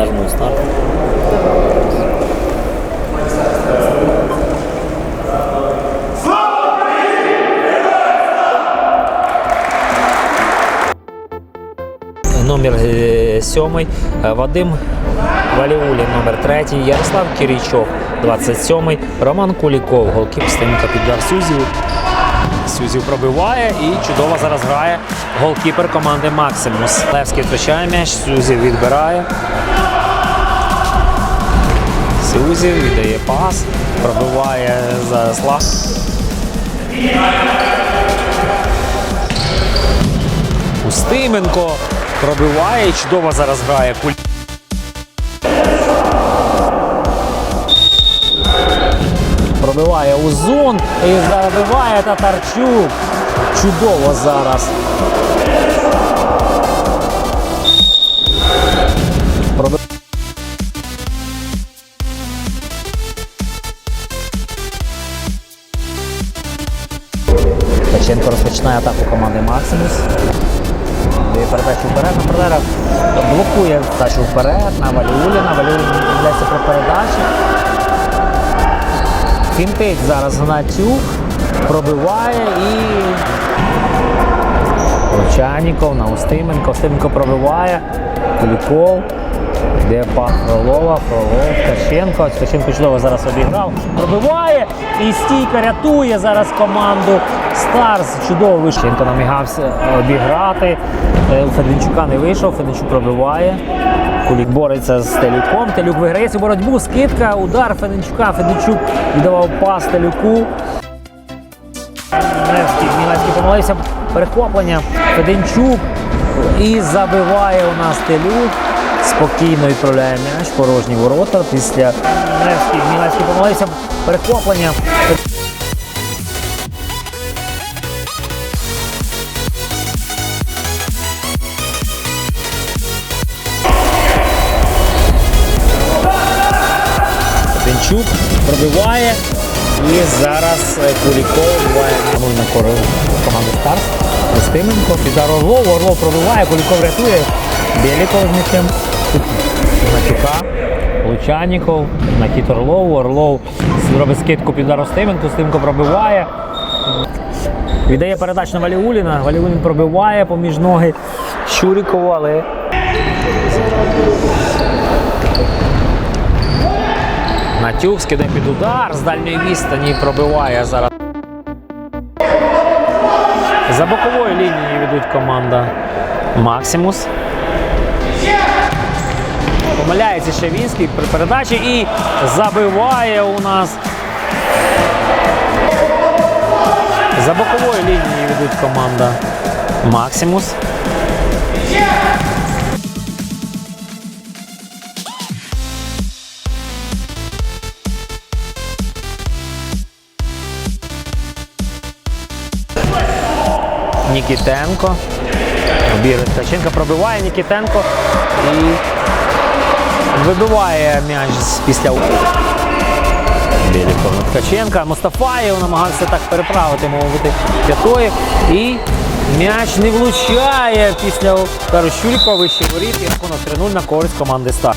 нажму старт. Номер е, сьомий е, Вадим Валіулін, номер третій, Ярослав Кирійчов, 27-й, Роман Куліков, голкіп Стенка піддар Сюзів. Сюзів пробиває і чудово зараз грає голкіпер команди Максимус. Левський втрачає м'яч, Сюзів відбирає. Сюзів віддає пас, пробиває за слав. Устименко пробиває чудово зараз грає. Куль- Пробиває Узун і забиває Татарчук. Чудово зараз. Ткаченко розпочинає атаку команди Максимус. Дає передачу вперед на Пролера. Блокує передачу вперед на Валіуліна. Валіулін йдеться про передачі. Фінтить зараз Гнатюк. Пробиває і. Лучаніков на Устименко. Устименко пробиває. Куліков. Йде пас Фролова, Фролов, Ткаченко. Ткаченко чудово зараз обіграв. Пробиває і стійка рятує зараз команду Старс. Чудово вийшов. Ткаченко намігався обіграти. Е, Феденчука не вийшов, Феденчук пробиває. Кулік бореться з Телюком. Телюк виграє цю боротьбу. Скидка, удар Феденчука. Феденчук віддавав пас Телюку. Мілецький помилився. Перехоплення. Феденчук. І забиває у нас Телюк. Спокійно відправляє м'яч порожні ворота. Після Мілецький помилився. Перехоплення. Феденчук пробиває. І зараз е, Куліков буває на кору команди Старс. Устименко, Підар Орлов, Орлов пробиває, Куліков рятує. Біліков з м'ячем. Матюка, Лучаніков, Накіт Орлов, Орлов робить скидку під Устименко, Устименко пробиває. Віддає передачу на Валіуліна. Валіулін пробиває поміж ноги Щурікову, але Натюк скидає під удар з дальньої відстані пробиває зараз. За боковою лінією ведуть команда Максимус. Помиляється ще Вінський при передачі і забиває у нас. За боковою лінією ведуть команда Максимус. Нікітенко. Обір Ткаченка пробиває Нікітенко і вибиває м'яч після Біліков на Ткаченка. Мустафаєв намагався так переправити, мовити п'ятої. І м'яч не влучає після удару Щурікова вище воріт і рахунок 3-0 на користь команди Стар.